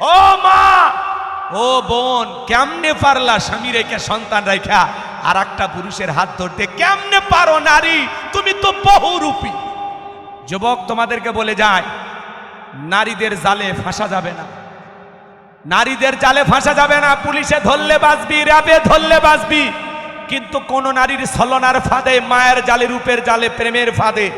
ও মা! ও বোন, কেমনে পারলা স্বামী রেখে সন্তান রেখা? আর একটা পুরুষের হাত ধরতে কেমনে পারো নারী? তুমি তো বহুরূপী। যুবক তোমাদেরকে বলে যায়, নারীদের জালে ফাঁসা যাবে না। নারীদের জালে ফাঁসা যাবে না। পুলিশে ধরলে বাঁচবি, র্যাবে ধরলে বাঁচবি। কিন্তু কোন নারীর ছলনার ফাঁদে, মায়ের জালে, রূপের জালে, প্রেমের ফাঁদে,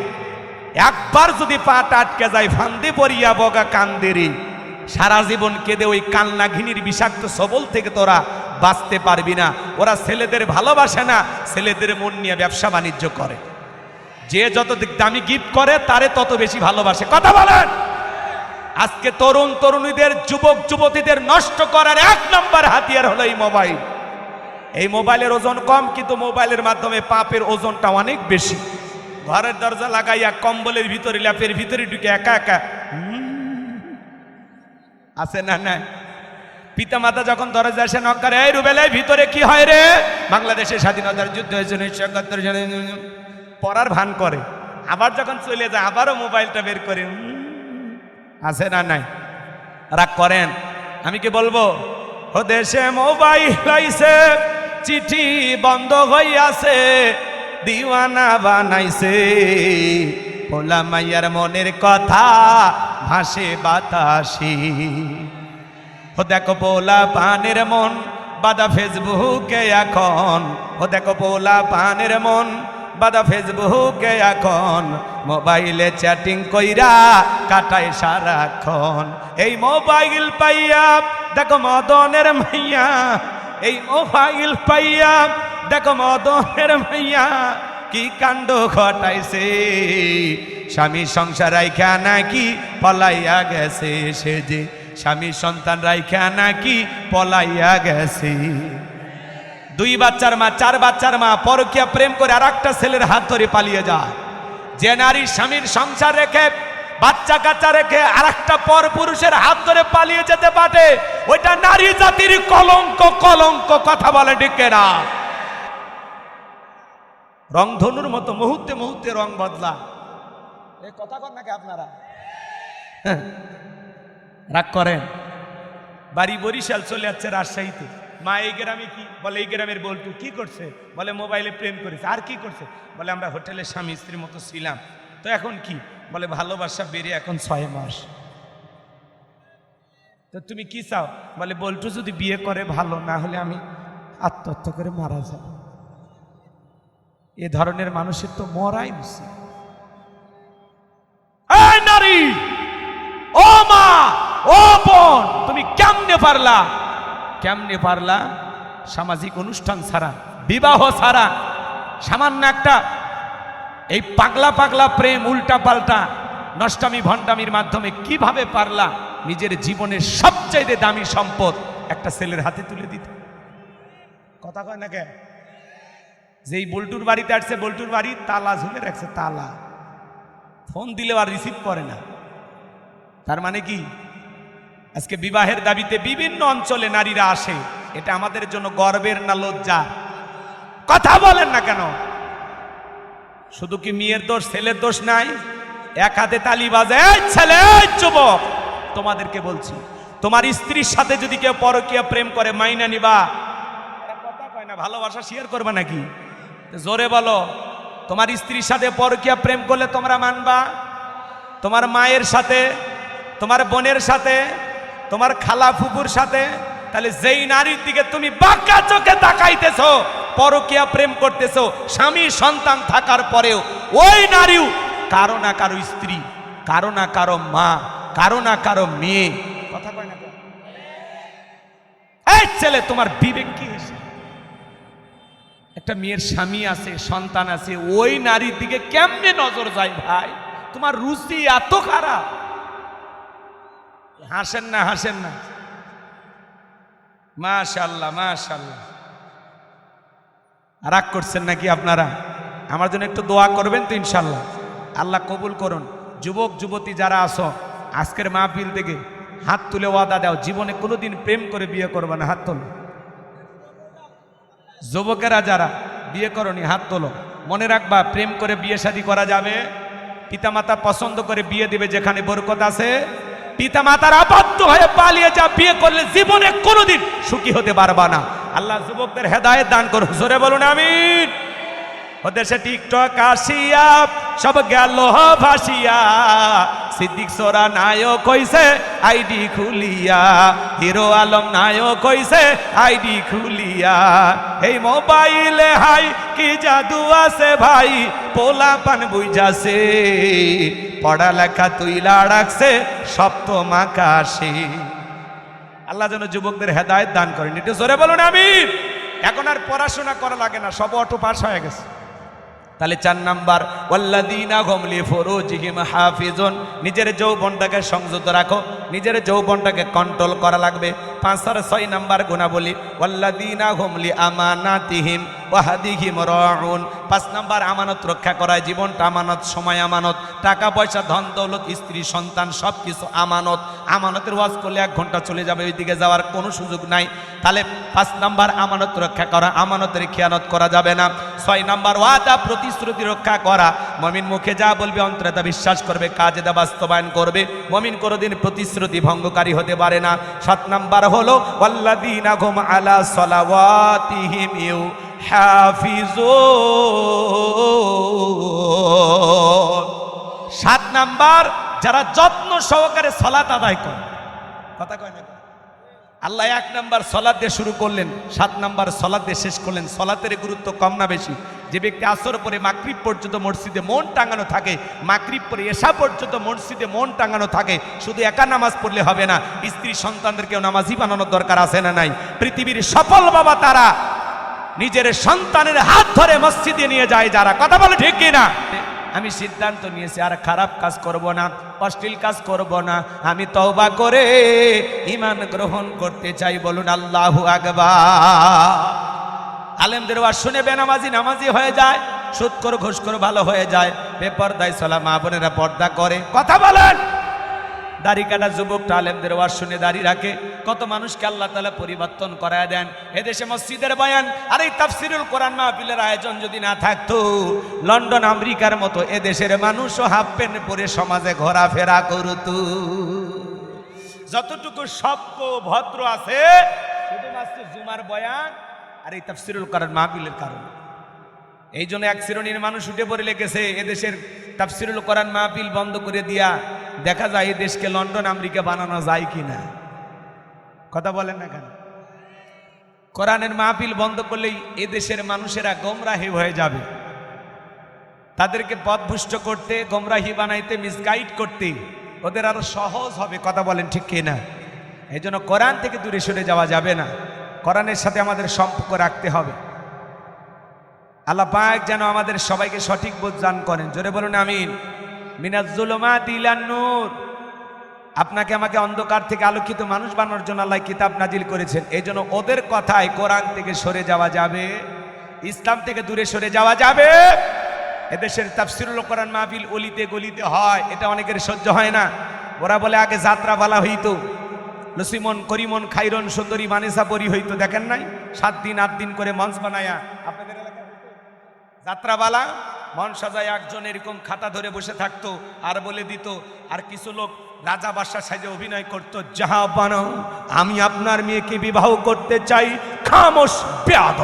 একবার যদি পাটা আটকে যায়, ফান্দে পড়িয়া বগা কান্দেরি। সারা জীবন কেঁদে ওই কান্না ঘিনির বিষাক্ত সবল থেকে তোরা বাঁচতে পারবি না। ওরা ছেলেদের ভালোবাসে না, ছেলেদের মন নিয়ে ব্যবসা বাণিজ্য করে। যে যত দামি গিফট করে, তারে তত বেশি ভালোবাসে। কথা বলেন! আজকে তরুণ তরুণীদের, যুবক যুবতীদের নষ্ট করার এক নম্বর হাতিয়ার হলো এই মোবাইল। এই মোবাইলের ওজন কম, কিন্তু মোবাইলের মাধ্যমে পাপের ওজনটা অনেক বেশি। ঘরের দরজা লাগাইয়া কম্বলের ভিতরে ল্যাপের ভিতরে ঢুকে একা একা আছে না না পিতা মাতা যখন দরজা এসে নক করে, এই রুবেলাই ভিতরে কি হয় রে? বাংলাদেশের স্বাধীনতার যুদ্ধ হয়েছে উনিশশো একাত্তর সালে পড়ার ভান করে। আবার যখন চলে যায়, আবারও মোবাইলটা বের করে আছে না নাই? রাগ করেন। আমি কি বলব? ও দেশে মোবাইল আইছে, চিঠি বন্ধ হইয়াছে, দিওয়ানা বানাইছে পোলা মাইয়ার মনের কথা, ভাসে বাতাসি। ও দেখো পোলা পানের মন, বাদা ফেসবুকে এখন। ও দেখো পোলা পানের মন, বাদা ফেসবুকে এখন। মোবাইলে চ্যাটিং কইরা কাটায় সারাক্ষণ। এই মোবাইল পাইয়া, দেখো মদনের মাইয়া। এই মোবাইল পাইয়া, দেখো মদনের মাইয়া। কি কাণ্ড ঘটাইছে? স্বামী সংসার রাইখা নাকি পলাইয়া গেছে? সে যে স্বামী সন্তান রাইখা নাকি পলাইয়া গেছে? দুই বাচ্চার মা, চার বাচ্চার মা, পরকিয়া প্রেম করে আর একটা ছেলের হাত ধরে পালিয়ে যায়। যে নারী স্বামীর সংসার রেখে, বাচ্চা কাচ্চা রেখে আর একটা পর পুরুষের হাত ধরে পালিয়ে যেতে পারে, ওইটা নারী জাতির কলঙ্ক কলঙ্ক কথা বলে ডিকে না রংধনুর মতো মুহূর্তে মুহূর্তে রং বদলা। এ কথা কর নাকি আপনারা? হ্যাঁ। রাগ করেন। বাড়ি বরিশাল চলে যাচ্ছে রাজশাহীতে। মা এই গ্রামে কি? বলে এই গ্রামের বল্টু কি করছে? বলে মোবাইলে প্রেম করেছে। আর কি করছে? বলে আমরা হোটেলে স্বামী স্ত্রীর মতো ছিলাম। তো এখন কি? বলে ভালোবাসা বেরিয়ে এখন ছয় মাস। তো তুমি কি চাও? বলে বল্টু যদি বিয়ে করে ভালো না হলে আমি আত্মহত্যা করে মারা যাব। এ ধরনের মানুষের তো মরাই নারী ও মা ও বোন তুমি কেমনে পারলা? কেমনে পারলা? সামাজিক অনুষ্ঠান ছাড়া বিবাহ ছাড়া সামান্য একটা এই পাগলা পাগলা প্রেম উল্টা পাল্টা নষ্টামি ভণ্ডামির মাধ্যমে কীভাবে পারলা? নিজের জীবনের সবচাইতে দামি সম্পদ একটা ছেলের হাতে তুলে দিতে। কথা কয় না কে? যেই বল্টুর বাড়িতে আসছে, বল্টুর বাড়ি তালা ঝুলে রাখছে, তালা। ফোন দিলেও আর রিসিভ করে না। তার মানে কি? আজকে বিবাহের দাবিতে বিভিন্ন অঞ্চলে নারীরা আসে। এটা আমাদের জন্য গর্বের না লজ্জা কথা বলেন না কেন? শুধু কি মেয়ের দোষ, ছেলের দোষ নাই? এক হাতে তালি বাজে ছেলে যুবক! তোমাদেরকে বলছি, তোমার স্ত্রীর সাথে যদি কেউ পরকীয়া প্রেম করে, মাইনা নিবা। কথা কয় না, ভালোবাসা শেয়ার করবে নাকি? জোরে বলো, তোমার স্ত্রীর সাথে পরকীয়া প্রেম করলে তোমরা মানবা? তোমার মায়ের সাথে, তোমার বোনের সাথে, তোমার খালা ফুপুর সাথে? তাহলে যেই নারীর দিকে তুমি বাঁকা চোখে তাকাইতেছ, পরকিয়া প্রেম করতেছো, স্বামী সন্তান থাকার পরেও ওই নারীও কারও না কারও স্ত্রী, কারও না কারও মা, কারও না কারও মেয়ে। কথা কয় না ছেলে, তোমার বিবেক কি হয়েছে? একটা মেয়ের স্বামী আছে, সন্তান আছে, ওই নারীর দিকে কেমনে নজর যায় ভাই? তোমার রুচি এত খারাপ। হাসেন না হাসেন না। মাশাল্লাহ মাশাল্লাহ। রাগ করছেন নাকি আপনারা? আমার জন্য একটু দোয়া করবেন তো ইনশাল্লাহ। আল্লাহ কবুল করুন। যুবক, যুবতী যারা আসো আজকের মাহফিল থেকে হাত তুলে ওয়াদা দাও। জীবনে কোনোদিন প্রেম করে বিয়ে করবে না, হাত তোলো। যুবকেরা যারা বিয়ে করনি, হাত তোলো। মনে রাখবা, প্রেম করে বিয়ে শাদী করা যাবে। পিতামাতা পছন্দ করে বিয়ে দিবে যেখানে বরকত আছে। পিতা মাতার আবদ্ধ হয়ে পালিয়ে যা বিয়ে করলে জীবনে কোনোদিন সুখী হতে পারবা না। আল্লাহ যুবকদের হেদায়ত দান করুন। জোরে বলুন, আমিন। সে টিকটক আসিয়া, সব গেল ভাসিয়া। সিদ্দিক সোরা নায়ক কইছে আইডি খুলিয়া। হিরো আলম নায়ক কইছে আইডি খুলিয়া। এই মোবাইলে হাই, কি জাদু আছে ভাই? পোলা পান বুঝাছে। পড়ালেখা তুইলা রাখছে, সপ্তম আকাশে। আল্লাহ যেন যুবকদের হেদায়েত দান করেন। একটু জোরে বলুন আমি এখন আর পড়াশোনা করা লাগে না, সব অটো পাস হয়ে গেছে। তাহলে চার নাম্বার ওয়াল্লাদিনা গমলি ফরুজিহিম হাফিজুন। নিজের যৌবনটাকে সংযত রাখো, নিজের যৌবনটাকে কন্ট্রোল করা লাগবে। পাঁচ আর ছয় নাম্বার গুণাবলী ওয়াল্লাদিনা গমলি আমানাতিহিম ওয়াহাদিহিম রাউন। পাঁচ নাম্বার, আমানত রক্ষা করায় জীবনটা আমানত, সময় আমানত, টাকা পয়সা, ধন দৌলত, স্ত্রী, সন্তান সব কিছু আমানত। আমানতের ওয়াজ করলে এক ঘণ্টা চলে যাবে, ওইদিকে যাওয়ার কোনো সুযোগ নাই। তাহলে পাঁচ নাম্বার, আমানত রক্ষা করা, আমানতের খেয়ানত করা যাবে না। ছয় নাম্বার, ওয়াদা, প্রতিশ্রুতি রক্ষা করা। মমিন মুখে যা বলবে, অন্তরে তা বিশ্বাস করবে, কাজে তা বাস্তবায়ন করবে। মমিন কোনোদিন প্রতিশ্রুতি ভঙ্গকারী হতে পারে না। সাত নাম্বার হলো, ওয়াল্লাযীনা হুম আলা সালাওয়াতিহিম ইউ হাফিজুন সাত নাম্বার, যারা যত্ন সহকারে সলাত আদায় করে। কথা কয় না? আল্লাহ এক নাম্বার সলাদ দিয়ে শুরু করলেন, সাত নাম্বার সলাদ দিয়ে শেষ করলেন। সলাতের গুরুত্ব কম না বেশি? যে ব্যক্তি আসর পরে মাকরিব পর্যন্ত মসজিদে মন টাঙানো থাকে মাকরিব পরে এসা পর্যন্ত মসজিদে মন টাঙানো থাকে, শুধু একা নামাজ পড়লে হবে না, স্ত্রী সন্তানদেরকেও নামাজই বানানোর দরকার আছে না নাই? পৃথিবীর সফল বাবা তারা নিজের সন্তানের হাত ধরে মসজিদে নিয়ে যায় যারা। কথা বলে ঠিক কিনা আমি সিদ্ধান্ত নিয়েছি, আর খারাপ কাজ করব না, অশ্লীল কাজ করব না, আমি তওবা করে ইমান গ্রহণ করতে চাই, বলুন আল্লাহ আকবার। আলেমদের ওয়াজ শুনে বেনামাজি নামাজি হয়ে যায় সুদ করে ঘুষ করে ভালো হয়ে যায় বেপর্দায় চলা মা বোনেরা পর্দা করে। কথা বলেন। দাড়ি কাটা যুবকটা আলেমদের ওয়াজ শুনে দাড়ি রাখে কত মানুষকে আল্লাহ তালা পরিবর্তন করায় দেন। এদেশে মসজিদের বয়ান আর এই তাফসিরুল কোরআন মাহফিলের আয়োজন যদি না থাকতো লন্ডন আমেরিকার মতো এদেশের মানুষও হাফ প্যান্ট পরে সমাজে ঘোরাফেরা করত। যতটুকু সভ্য ভদ্র আছে শুধুমাত্র জুমার বয়ান আর এই তাফসিরুল কোরআন মাহফিলের কারণে। এই জন্য এক শ্রেণির মানুষ উঠে পড়ে লেগেছে, এদেশের তাফসিরুল কোরআন মাহফিল বন্ধ করে দিয়া দেখা যায় এই দেশকে লন্ডন, আমেরিকা বানানো যায় কিনা। কথা বলেন না কেন? কোরআনের মাহফিল বন্ধ করলেই এদেশের মানুষেরা গোমরাহি হয়ে যাবে। তাদেরকে পথভুষ্ট করতে, গোমরাহি বানাইতে, মিসগাইড করতে ওদের আরও সহজ হবে, কথা বলেন ঠিক কিনা? এই জন্য কোরআন থেকে দূরে সরে যাওয়া যাবে না। কোরআনের সাথে আমাদের সম্পর্ক রাখতে হবে। আল্লাহ যেন আমাদের সবাইকে সঠিক বোধ দান করেন। জোরে বলুন, আমিন। মিনাজুলমাত ইলান নূর। আপনাকে আমাকে অন্ধকার থেকে আলোকিত মানুষ বানানোর জন্য আল্লাহ কিতাব নাজিল করেছেন। এই জন্য ওদের কথায় কোরআন থেকে সরে যাওয়া যাবে, ইসলাম থেকে দূরে সরে যাওয়া যাবে। এদেশের তাফসিরুল কোরআন মাহফিল অলিতে গলিতে হয়, এটা অনেকের সহ্য হয় না। ওরা বলে, আগে যাত্রা বলা হইতো। লসিমন করিমন, খাইরন, সুন্দরী মানেসা পরি হইতো, দেখেন নাই? সাত দিন, আট দিন করে মঞ্চ বানায়া, আপনাদের? যাত্রাবালা, মন সাজায় একজন এরকম খাতা ধরে বসে থাকতো, আর বলে দিত, আর কিছু লোক রাজা বাদশাহ সাজে অভিনয় করত, যাহা বানো আমি আপনার মেয়েকে বিবাহ করতে চাই, খামোশ ব্যাদ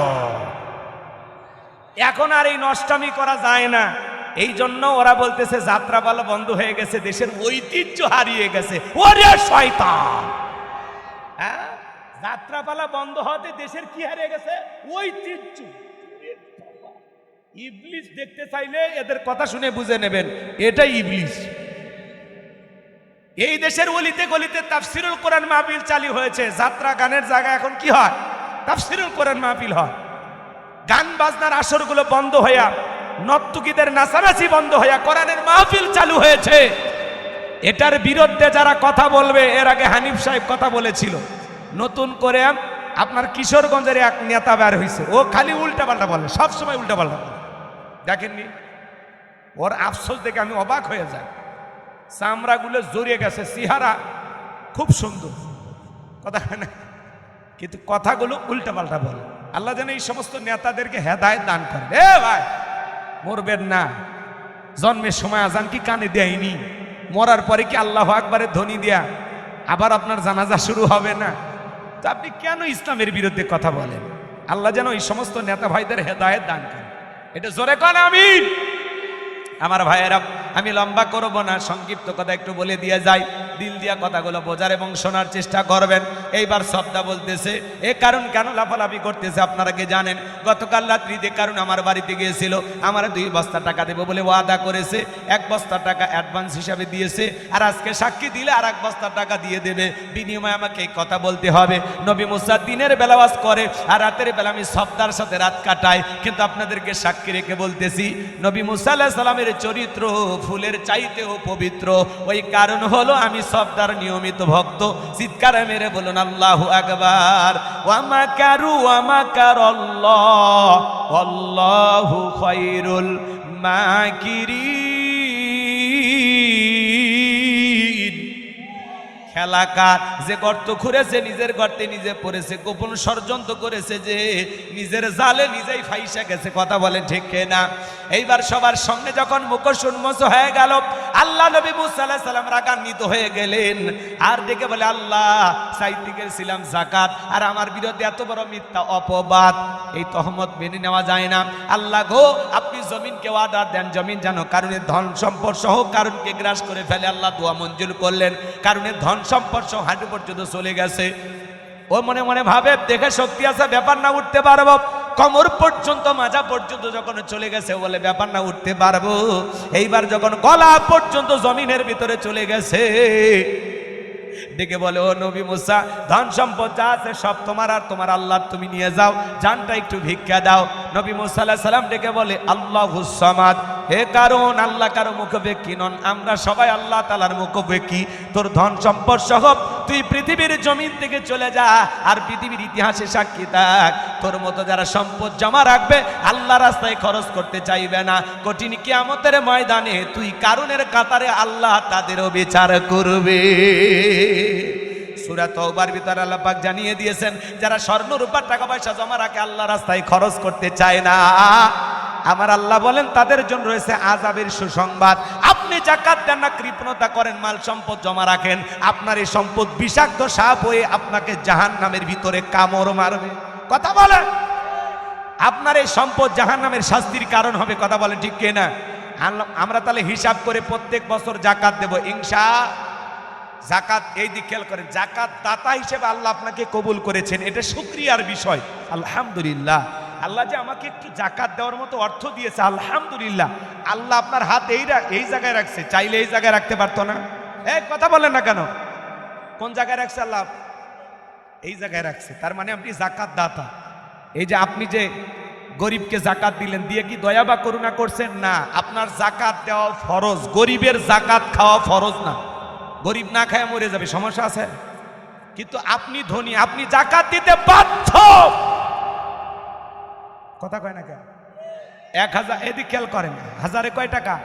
এখন আর এই নষ্টামি করা যায় না। এই জন্য ওরা বলতেছে যাত্রাপালা বন্ধ হয়ে গেছে, দেশের ঐতিহ্য হারিয়ে গেছে। ওরে শয়তান! হ্যাঁ? যাত্রাপালা বন্ধ হতে দেশের কি হারিয়ে গেছে? ঐতিহ্য। ইবলিশ দেখতে চাইলে এদের কথা শুনে বুঝে নেবেন, এটা ইবলিশ এই দেশের অলিতে গলিতে তাফসিরুল কোরআন মাহফিল চালু হয়েছে। যাত্রা গানের জায়গা এখন কি হয়? তাফসিরুল কোরআন মাহফিল হয়। গান বাজনার আসরগুলো বন্ধ হইয়া, নর্তকীদের নাচানাচি বন্ধ হইয়া কোরআনের মাহফিল চালু হয়েছে। এটার বিরুদ্ধে যারা কথা বলবে, এর আগে হানিফ সাহেব কথা বলেছিল। নতুন করে আপনার কিশোরগঞ্জের এক নেতা বের হয়েছে ও খালি উল্টা পাল্টা বলে, সবসময় উল্টা পাল্টা বলে। দেখেননি? ওর আফসোস দেখে আমি অবাক হয়ে যাই। চামড়াগুলো জড়িয়ে গেছে সিহারা খুব সুন্দর। কথা হয় না? কিন্তু কথাগুলো উল্টা পাল্টা বলে। আল্লাহ যেন এই সমস্ত নেতাদেরকে হেদায় দান করে এ ভাই, মরবেন না। জন্মের সময় আজান কি কানে দেয়নি? মরার পরে কি আল্লাহ আকবারের ধ্বনি দেয়া আবার আপনার জানাজা শুরু হবে না? তো আপনি কেন ইসলামের বিরুদ্ধে কথা বলেন? আল্লাহ যেন এই সমস্ত নেতা ভাইদের হেদায়ত দান করেন। এটা জোরে কন আমি আমার ভাইয়েরা, আমি লম্বা করব না, সংক্ষিপ্ত কথা একটু বলে দিয়ে যাই। দিল দিয়া কথাগুলো বোঝার এবং শোনার চেষ্টা করবেন। এইবার শব্দা বলতেছে, এ কারণ কেন লাফালাফি করতেছে আপনারা কি জানেন? গতকাল রাত্রি যে কারণ আমার বাড়িতে গিয়েছিল, আমার দুই বস্তা টাকা দেবো বলে ওয়াদা করেছে, এক বস্তা টাকা অ্যাডভান্স হিসাবে দিয়েছে, আর আজকে সাক্ষী দিলে আর এক বস্তা টাকা দিয়ে দেবে। বিনিময়ে আমাকে এই কথা বলতে হবে। নবী মুসা দিনের বেলা ওয়াজ করে, আর রাতের বেলা আমি সপ্তাহের সাথে রাত কাটাই। কিন্তু আপনাদেরকে সাক্ষী রেখে বলতেছি, নবী মুসা আলাহ সালামের চরিত্র ফুলের চাইতেও পবিত্র। ওই কারণ হলো আমি সবদার নিয়মিত ভক্ত। চিৎকারে মেরে বলুন, আল্লাহ আকবার। ওয়ামা কারু ওয়ামা কার আল্লাহু মা মাকিরিন। খেলাকার, যে গর্ত খুঁড়েছে নিজের গর্তে নিজে পড়েছে, গোপন ষড়যন্ত্র করেছে যে নিজের জালে নিজেই ফাইসা গেছে, কথা বলে ঠিক না এইবার সবার সঙ্গে যখন মুখোশ উন্মোচ হয়ে গেল, আল্লাহ নবী মুসাল্লাহ সাল্লাম রাগান্বিত হয়ে গেলেন। আর দেখে বলে, আল্লাহ চাইতে গেছিলাম জাকাত, আর আমার বিরুদ্ধে এত বড় মিথ্যা অপবাদ। এই তহমত মেনে নেওয়া যায় না। আল্লাহ গো, আপনি জমিনকে অর্ডার দেন, জমিন যেন কারণে ধন সম্পদ সহ কারণকে গ্রাস করে ফেলে। আল্লাহ দোয়া মঞ্জুর করলেন। কারণে ধন সম্পদ সহ হাঁটু পর্যন্ত চলে গেছে। ও মনে মনে ভাবে, দেখে শক্তি আছে, ব্যাপার না, উঠতে পারব। কমর পর্যন্ত, মাজা পর্যন্ত যখন চলে গেছে বলে, ব্যাপার না, উঠতে পারব। এইবার যখন গলা পর্যন্ত জমিনের ভিতরে চলে গেছে ডেকে বলে, ও নবী মুসা, ধন সম্পদ যা আছে সব তোমার আর তোমার আল্লাহ তুমি নিয়ে যাও। জানটা একটু ভিক্ষা দাও। নবী মুসা সাল্লাম ডেকে বলে, আল্লাহ হুসামাদ হে কারণ, আল্লাহ কারও মুখবেক্ষী নন। আমরা সবাই আল্লাহ তালার কি তোর ধন সম্পদ সহ তুই পৃথিবীর জমিন থেকে চলে যা আর পৃথিবীর ইতিহাসে সাক্ষী থাক। তোর মতো যারা সম্পদ জমা রাখবে, আল্লাহ রাস্তায় খরচ করতে চাইবে না। কঠিন কিয়ামতের ময়দানে তুই কারণের কাতারে আল্লাহ তাদেরও বিচার করবে। সুরা তওবার ভিতরে আল্লাহ জানিয়ে দিয়েছেন, যারা স্বর্ণ রূপার টাকা পয়সা জমা রাখে আল্লাহ রাস্তায় খরচ করতে চায় না। আমার আল্লাহ বলেন, তাদের জন্য রয়েছে আজাবের সুসংবাদ। আপনি জাকাত দেন না, কৃপণতা করেন, মাল সম্পদ জমা রাখেন, আপনার এই সম্পদ বিষাক্ত সাপ হয়ে আপনাকে জাহান নামের ভিতরে কামড় মারবে। কথা বলেন। আপনার এই সম্পদ জাহান নামের শাস্তির কারণ হবে, কথা বলেন ঠিক কিনা? আল্লাহ- আমরা তাহলে হিসাব করে প্রত্যেক বছর জাকাত দেব, ইনশা জাকাত এই দিক খেয়াল করেন, জাকাত দাতা হিসেবে আল্লাহ আপনাকে কবুল করেছেন, এটা শুক্রিয়ার বিষয়। আলহামদুলিল্লাহ। আল্লাহ যে আমাকে একটু জাকাত দেওয়ার মতো অর্থ দিয়েছে, আলহামদুলিল্লাহ। আল্লাহ আপনার হাত এই এই জায়গায় রাখছে, চাইলে এই জায়গায় রাখতে পারতো না। এই কথা বলেন না কেন? কোন জায়গায় রাখছে আল্লাহ? এই জায়গায় রাখছে। তার মানে আপনি জাকাত দাতা। এই যে আপনি যে গরিবকে জাকাত দিলেন, দিয়ে কি দয়া বা করুণা করছেন? না, আপনার জাকাত দেওয়া ফরজ। গরিবের জাকাত খাওয়া ফরজ না। গরিব না খায় মরে যাবে, সমস্যা আছে? কিন্তু আপনি ধনী, আপনি জাকাত দিতে বাধ্য! কথা কয় না কেন? এক হাজার, এদিক খেয়াল করেন, হাজারে কয় টাকা?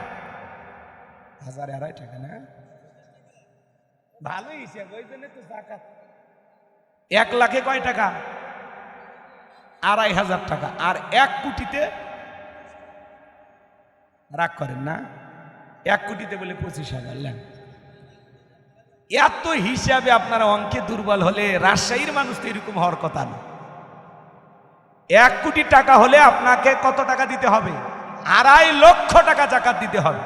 হাজারে আড়াই টাকা না? ভালোই হিসেব ওই জন্য তো জাকাত। এক লাখে কয় টাকা? আড়াই হাজার টাকা। আর এক কোটিতে রাগ করেন না? এক কোটিতে বলে পঁচিশ হাজার, লেন। এত হিসাবে আপনারা অঙ্কে দুর্বল হলে রাজশাহীর মানুষ তো এরকম হওয়ার কথা না। এক কোটি টাকা হলে আপনাকে কত টাকা দিতে হবে? আড়াই লক্ষ টাকা জাকাত দিতে হবে।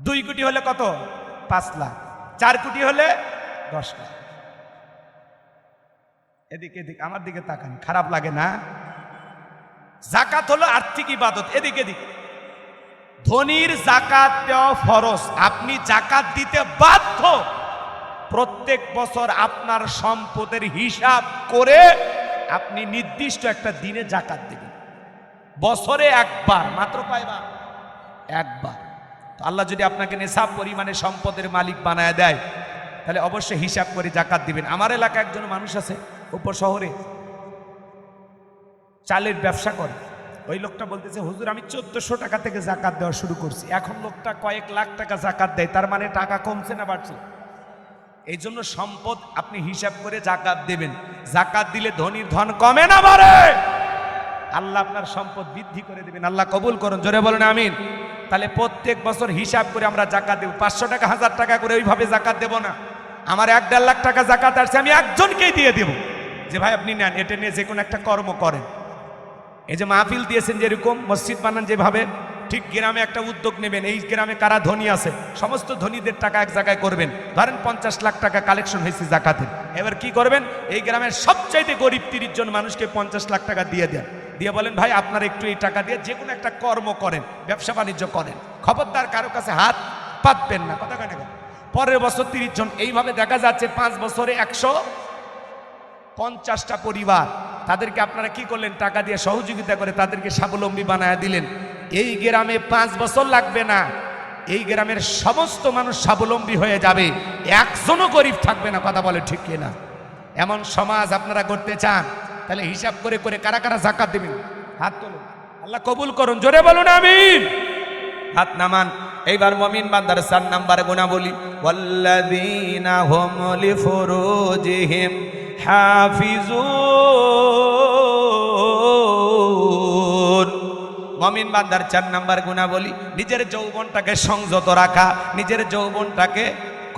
দুই কোটি হলে কত? পাঁচ লাখ। চার কোটি হলে দশ লাখ। এদিকে এদিক, আমার দিকে তাকান, খারাপ লাগে না। জাকাত হলো আর্থিক ইবাদত, এদিকে এদিকে। ধনির জাকাত দেওয়া ফরজ। আপনি জাকাত দিতে বাধ্য। প্রত্যেক বছর আপনার সম্পদের হিসাব করে আপনি নির্দিষ্ট একটা দিনে জাকাত দেবেন। বছরে একবার, মাত্র কয়বার? একবার। আল্লাহ যদি আপনাকে নেশাব পরিমাণে সম্পদের মালিক বানায় দেয়, তাহলে অবশ্যই হিসাব করে জাকাত দিবেন। আমার এলাকা একজন মানুষ আছে, উপর শহরে। চালের ব্যবসা করে। ওই লোকটা বলতেছে, হুজুর, আমি চোদ্দশো টাকা থেকে জাকাত দেওয়া শুরু করছি। এখন লোকটা কয়েক লাখ টাকা জাকাত দেয়, তার মানে টাকা কমছে না বাড়ছে? এই জন্য সম্পদ আপনি হিসাব করে জাকাত দেবেন। জাকাত দিলে ধনির ধন কমে না বাড়ে। আল্লাহ আপনার সম্পদ বৃদ্ধি করে দেবেন। আল্লাহ কবুল করুন, জোরে বলেন আমিন। তাহলে প্রত্যেক বছর হিসাব করে আমরা জাকাত দেবো। পাঁচশো টাকা, হাজার টাকা করে ওইভাবে জাকাত দেবো না। আমার এক দেড় লাখ টাকা জাকাত আসছে, আমি একজনকেই দিয়ে দেবো। যে ভাই আপনি নেন, এটা নিয়ে যে কোনো একটা কর্ম করেন। এই যে মাহফিল দিয়েছেন যেরকম, মসজিদ বানান যেভাবে, ঠিক গ্রামে একটা উদ্যোগ নেবেন। এই গ্রামে কারা ধনী আছে, সমস্ত ধনীদের টাকা এক জায়গায় করবেন। ধরেন পঞ্চাশ লাখ টাকা কালেকশন হয়েছে জাকাতের এবার কি করবেন? এই গ্রামের সবচাইতে গরিব তিরিশ জন মানুষকে পঞ্চাশ লাখ টাকা দিয়ে দেন। দিয়ে বলেন, ভাই, আপনারা একটু এই টাকা দিয়ে যে কোনো একটা কর্ম করেন, ব্যবসা বাণিজ্য করেন। খবরদার কারও কাছে হাত পাতবেন না। কথা কেন? পরের বছর তিরিশ জন, এইভাবে দেখা যাচ্ছে পাঁচ বছরে একশো পঞ্চাশটা পরিবার, তাদেরকে আপনারা কি করলেন? টাকা দিয়ে সহযোগিতা করে তাদেরকে স্বাবলম্বী বানায় দিলেন। এই গ্রামে পাঁচ বছর লাগবে না। এই গ্রামের সমস্ত মানুষ স্বাবলম্বী হয়ে যাবে। একজনও গরিব থাকবে না, কথা বলে ঠিক কিনা? এমন সমাজ আপনারা করতে চান, তাহলে হিসাব করে করে কারা কারা জাকাত দেবেন? হাত তুলুন। আল্লাহ কবুল করুন, জোরে বলুন, আমিন। হাত নামান। এইবার মমিন বান্দার চার নাম্বার গুণা বলি ওয়াল্লাযীনা হুম লিফুরুজিহিম হাফিজুন। মমিন বান্দার চার নাম্বার গুণা বলি নিজের যৌবনটাকে সংযত রাখা, নিজের যৌবনটাকে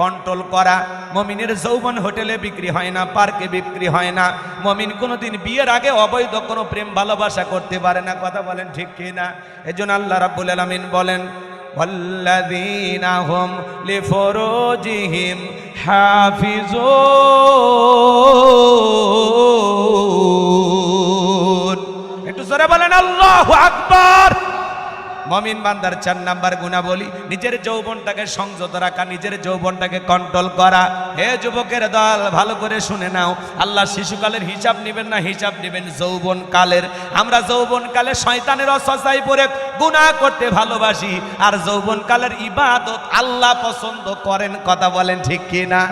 কন্ট্রোল করা। মমিনের যৌবন হোটেলে বিক্রি হয় না, পার্কে বিক্রি হয় না। মমিন কোনোদিন বিয়ের আগে অবৈধ কোনো প্রেম ভালোবাসা করতে পারে না। কথা বলেন ঠিক কি না এই আল্লাহ রাব্বুল আলামিন বলেন والذين هم لفروجهم حافظون একটু জোরে বলেন আল্লাহু আকবার মমিন বান্দার চার নাম্বার গুণা বলি নিজের যৌবনটাকে সংযত রাখা, নিজের যৌবনটাকে কন্ট্রোল করা। হে যুবকের দল, ভালো করে শুনে নাও। আল্লাহ শিশুকালের হিসাব নেবেন না, হিসাব নেবেন যৌবন কালের আমরা যৌবন কালে শয়তানের অসসাই পরে গুনাহ করতে ভালোবাসি, আর যৌবন কালের ইবাদত আল্লাহ পছন্দ করেন, কথা বলেন ঠিক কি না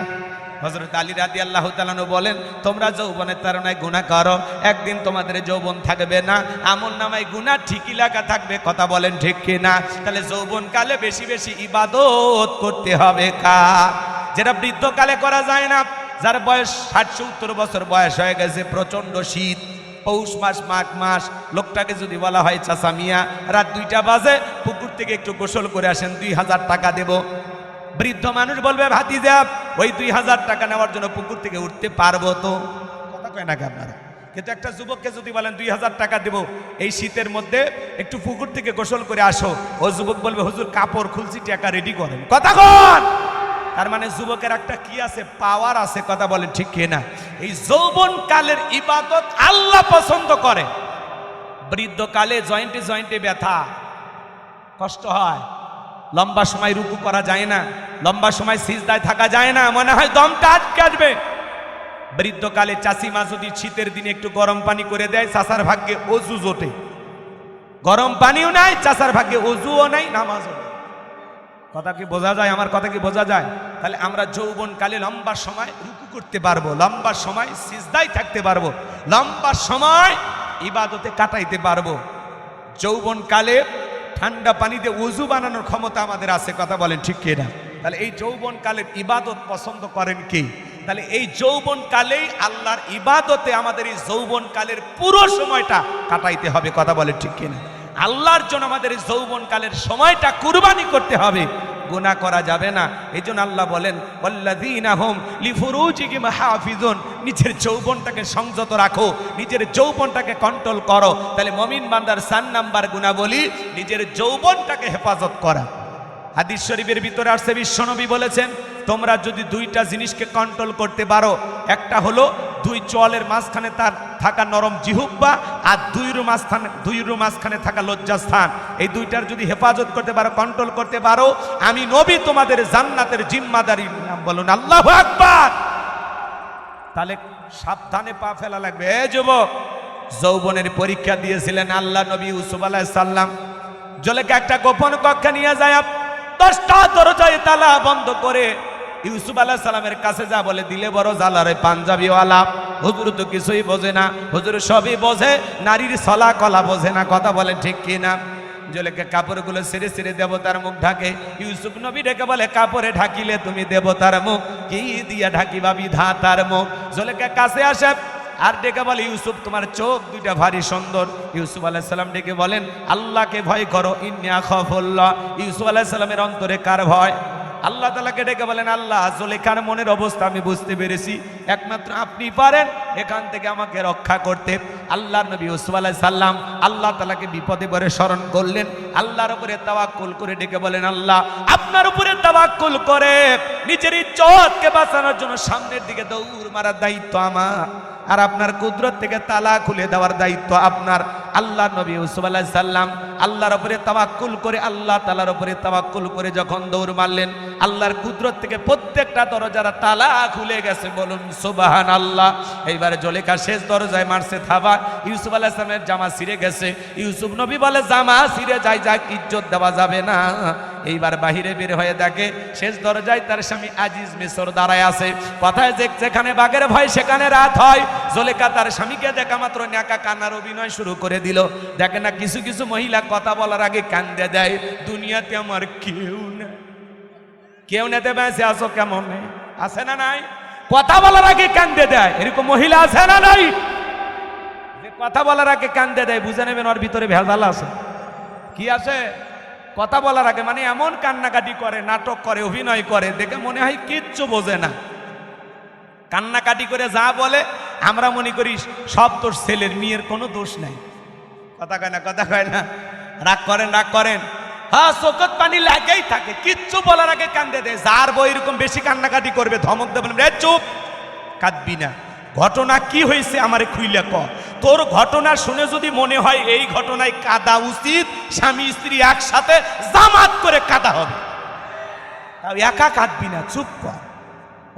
হজরত আলী রাদি আল্লাহ তালানু বলেন, তোমরা যৌবনের তারণায় গুণা করো, একদিন তোমাদের যৌবন থাকবে না, আমল নামায় গুণা ঠিকই লাগা থাকবে, কথা বলেন ঠিক কি না তাহলে যৌবন কালে বেশি বেশি ইবাদত করতে হবে কা যেটা বৃদ্ধকালে করা যায় না, যার বয়স ষাট সত্তর বছর বয়স হয়ে গেছে প্রচণ্ড শীত, পৌষ মাস, মাঘ মাস, লোকটাকে যদি বলা হয় চাচা মিয়া, রাত দুইটা বাজে, পুকুর থেকে একটু গোসল করে আসেন, দুই হাজার টাকা দেব। বৃদ্ধ মানুষ বলবে ভাতি ভাতিজা, ওই দুই হাজার টাকা নেওয়ার জন্য পুকুর থেকে উঠতে পারব তো? কথা কয় না কি আপনারা? কিন্তু একটা যুবককে যদি বলেন, দুই হাজার টাকা দেব, এই শীতের মধ্যে একটু পুকুর থেকে গোসল করে আসো। ও যুবক বলবে, হুজুর, কাপড় খুলছি, টাকা রেডি করেন। কথা কন! তার মানে যুবকের একটা কি আছে? পাওয়ার আছে, কথা বলেন ঠিক কিনা এই যৌবন কালের ইবাদত আল্লাহ পছন্দ করে। বৃদ্ধকালে জয়েন্টে জয়েন্টে ব্যথা, কষ্ট হয়। লম্বা সময় রুকু করা যায় না, লম্বা সময় সিজদায় থাকা যায় না, মনে হয় দমটা আটকে আসবে। বৃদ্ধকালে চাষিমা যদি শীতের দিনে একটু গরম পানি করে দেয়, চাষার ভাগ্যে অজু জোটে। গরম পানিও নাই, চাষার ভাগ্যে অজুও নাই, নামাজও নাই। কথা কি বোঝা যায়? আমার কথা কি বোঝা যায়? তাহলে আমরা যৌবন কালে লম্বা সময় রুকু করতে পারব, লম্বা সময় সিজদায় থাকতে পারব, লম্বা সময় ইবাদতে কাটাইতে পারব। যৌবন কালে ঠান্ডা পানিতে উজু বানানোর ক্ষমতা আমাদের আছে, কথা বলেন ঠিক কে কিনা? তাহলে এই যৌবনকালের ইবাদত পছন্দ করেন কি? তাহলে এই যৌবনকালেই আল্লাহর ইবাদতে আমাদের এই যৌবনকালের পুরো সময়টা কাটাইতে হবে, কথা বলেন ঠিক কিনা? আল্লাহর জন্য আমাদের এই যৌবনকালের সময়টা কুরবানি করতে হবে। গুনাহ করা যাবে না। এই জন্য আল্লাহ বলেন নিজের যৌবনটাকে সংযত রাখো, নিজের যৌবনটাকে কন্ট্রোল করো। তাহলে মমিন বান্দার সান নাম্বার গুণা বলি নিজের যৌবনটাকে হেফাজত করা। হাদিস শরীফের ভিতরে আসছে, বিশ্বনবী বলেছেন, তোমরা যদি দুইটা জিনিসকে কন্ট্রোল করতে পারো, একটা হলো দুই চলের মাঝখানে তার থাকা নরম জিহুব্বা আর দুইর মাঝখানে দুইর মাঝখানে থাকা লজ্জাস্থান। এই দুইটার যদি হেফাজত করতে পারো কন্ট্রোল করতে পারো, আমি নবী তোমাদের জান্নাতের জিম্মাদারি নাম বলুন, আল্লাহ আকবার। তাহলে সাবধানে পা ফেলা লাগবে। এ যুবক, যৌবনের পরীক্ষা দিয়েছিলেন আল্লাহ নবী ইউসুফ আলাহ সাল্লাম জলেকে একটা গোপন কক্ষে নিয়ে যায়, দশটা দরজায় তালা বন্ধ করে ইউসুফ আলাহ সালামের কাছে যা বলে, দিলে বড় জালারে পাঞ্জাবিওয়ালা। হুজুর তো কিছুই বোঝে না। হুজুর সবই বোঝে, নারীর সলা কলা বোঝে না, কথা বলে ঠিক কি না? জলেকে কাপড়গুলো ছেড়ে ছেড়ে দেবতার মুখ ঢাকে। ইউসুফ নবী ডেকে বলে, কাপড়ে ঢাকিলে তুমি দেবতার মুখ, কি দিয়া ঢাকিবা বিধাতার মুখ? জলেকে কাছে আসে আর ডেকে বলে, ইউসুফ, তোমার চোখ দুইটা ভারী সুন্দর। ইউসুফ আলাইসাল্লাম ডেকে বলেন, আল্লাহকে ভয় করো, ইন্নিয়া খফল্লা ইউসুফ আলাইসাল্লামের অন্তরে কার ভয়? আল্লাহ তালাকে ডেকে বলেন, আল্লাহ, জোলেখার মনের অবস্থা আমি বুঝতে পেরেছি। একমাত্র আপনি পারেন এখান থেকে আমাকে রক্ষা করতে। আল্লাহর নবী আলাহ সাল্লাম আল্লাহ তালাকে বিপদে পরে স্মরণ করলেন। আল্লাহর উপরে তাওয়াক্কুল করে ডেকে বলেন, আল্লাহ, আপনার উপরে তাওয়াক্কুল করে নিজের ইজ্জতকে বাঁচানোর জন্য সামনের দিকে দৌড় মারার দায়িত্ব আমার। আর আপনার কুদরত থেকে তালা খুলে দেওয়ার দায়িত্ব আপনার। আল্লাহ নবী আলাহ সাল্লাম আল্লাহর উপরে তাওয়াক্কুল করে, আল্লাহ তালার উপরে তাওয়াক্কুল করে যখন দৌড় মারলেন, আল্লাহর কুদরত থেকে প্রত্যেকটা দরজার তালা খুলে গেছে। বলুন সুবাহান আল্লাহ এইবারে জলেখা শেষ দরজায় মারছে থাবা। ইউসুফ আলাহ সালামের জামা ছিঁড়ে গেছে। ইউসুফ নবী বলে, জামা ছিঁড়ে যায় যাক, ইজ্জত দেওয়া যাবে না। এইবার বাহিরে বের হয়ে দেখে, শেষ দরজায় তার স্বামী আজিজ মিশর দাঁড়ায় আছে। কথায় যে যেখানে বাঘের ভয়, সেখানে রাত হয়। জলেকা তার স্বামীকে দেখা মাত্র ন্যাকা কান্নার অভিনয় শুরু করে দিল। দেখে না কিছু কিছু মহিলা কথা বলার আগে কান্দে দেয়, দুনিয়াতে আমার কেউ নেই। কেউ নেতে বেঁচে আসো কেমন? আছে না নাই? কথা বলার আগে কান্দে দেয়, এরকম মহিলা আছে না নাই? যে কথা বলার আগে কান্দে দেয়, বুঝে নেবেন ওর ভিতরে ভেজাল আছে। কি আছে? কথা বলার আগে মানে এমন কান্নাকাটি করে, নাটক করে, অভিনয় করে, দেখে মনে হয় কিচ্ছু বোঝে না। কান্নাকাটি করে যা বলে, আমরা মনে করি সব তোর ছেলের, মেয়ের কোনো দোষ নাই। কথা কয় না, কথা কয় না। রাগ করেন রাগ করেন। হ্যাঁ চোখত পানি লাগেই থাকে, কিচ্ছু বলার আগে কান্দে দেয়। যার বই এরকম বেশি কান্নাকাটি করবে, ধমক দেবেন রে চুপ, কাঁদবি না। ঘটনা কি হয়েছে আমারে খুইলে ক? তোর ঘটনা শুনে যদি মনে হয় এই ঘটনায় কাদা উচিত, স্বামী, স্ত্রী একসাথে জামাত করে কাদা হবে। তাও একা কাঁদবি না, চুপ কর।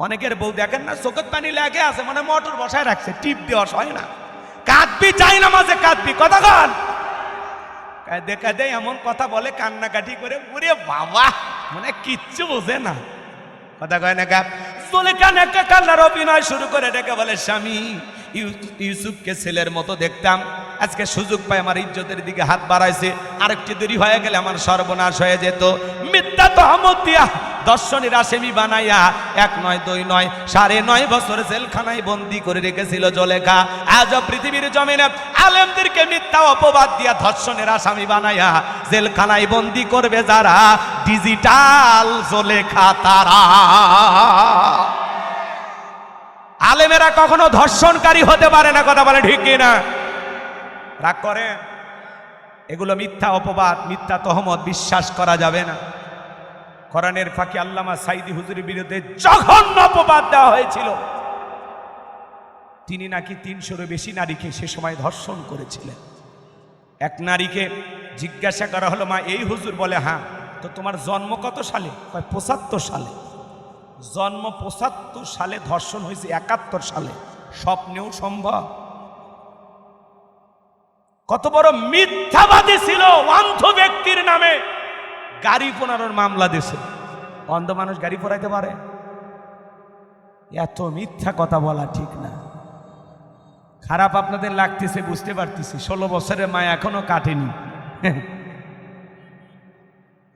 অনেকের বউ দেখেন না চোখত পানি লাগে আছে মানে মোটর বসায় রাখছে, টিপ দেওয়া হয় না। কাঁদবি, চাই না মাঝে কাঁদবি, কথা কন। কাঁদে যায় এমন কথা বলে, কান্নাকাটি করে, ওরে বাবা মানে কিচ্ছু বোঝে না। কথা কয় না গা চলে কান একটা কান্নার অভিনয় শুরু করে, ডেকে বলে, স্বামী, ইউ- ইউসুফকে ছেলের মতো দেখতাম। আজকে সুযোগ পায় আমার ইজ্জতের দিকে হাত বাড়াইছে। আরেকটি দেরি হয়ে গেলে আমার সর্বনাশ হয়ে যেত। মিথ্যা তো দিয়া দর্শনের আসামি বানাইয়া, এক নয়, দুই নয়, সাড়ে নয় বছর জেলখানায় বন্দি করে রেখেছিল জলেখা। আজ পৃথিবীর জমিনে আলেমদেরকে মিথ্যা অপবাদ দিয়া ধর্ষণের আসামি বানাইয়া জেলখানায় বন্দি করবে যারা ডিজিটাল জলেখা তারা। আলেমেরা কখনো ধর্ষণকারী হতে পারে না, কথা বলে ঠিক না রাগ করে? এগুলো মিথ্যা অপবাদ, মিথ্যা তহমত, বিশ্বাস করা যাবে না। কোরআনের ফাঁকি আল্লামা সাইদি হুজুরের বিরুদ্ধে জঘন্য অপবাদ দেওয়া হয়েছিল। তিনি নাকি তিনশোরও বেশি নারীকে সে সময় ধর্ষণ করেছিলেন। এক নারীকে জিজ্ঞাসা করা হলো, মা, এই হুজুর বলে হ্যাঁ তো তোমার জন্ম কত সালে? পঁচাত্তর সালে। জন্ম পঁচাত্তর সালে, ধর্ষণ হয়েছে একাত্তর সালে। স্বপ্নেও সম্ভব। কত বড় মিথ্যাবাদী ছিল, অন্ধ ব্যক্তির নামে গাড়ি পোনানোর মামলা দিছে অন্ধ মানুষ গাড়ি পড়াইতে পারে? এত মিথ্যা কথা বলা ঠিক না। খারাপ আপনাদের লাগতেছে, বুঝতে পারতেছি। ষোলো বছরের মা এখনও কাটেনি।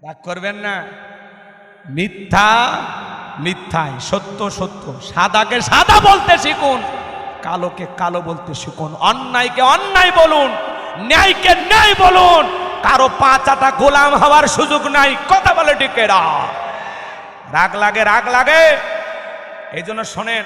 রাগ করবেন না। মিথ্যা, মিথ্যায়, সত্য সত্য। সাদাকে সাদা বলতে শিখুন, কালোকে কালো বলতে শিখুন, অন্যায়কে অন্যায় বলুন। ন্যায়কে ন্যায় বলুন। কারও পাঁচাটা গোলাম হওয়ার সুযোগ নাই, কথা বলে টিকেরা রাগ লাগে রাগ লাগে। এই জন্য শোনেন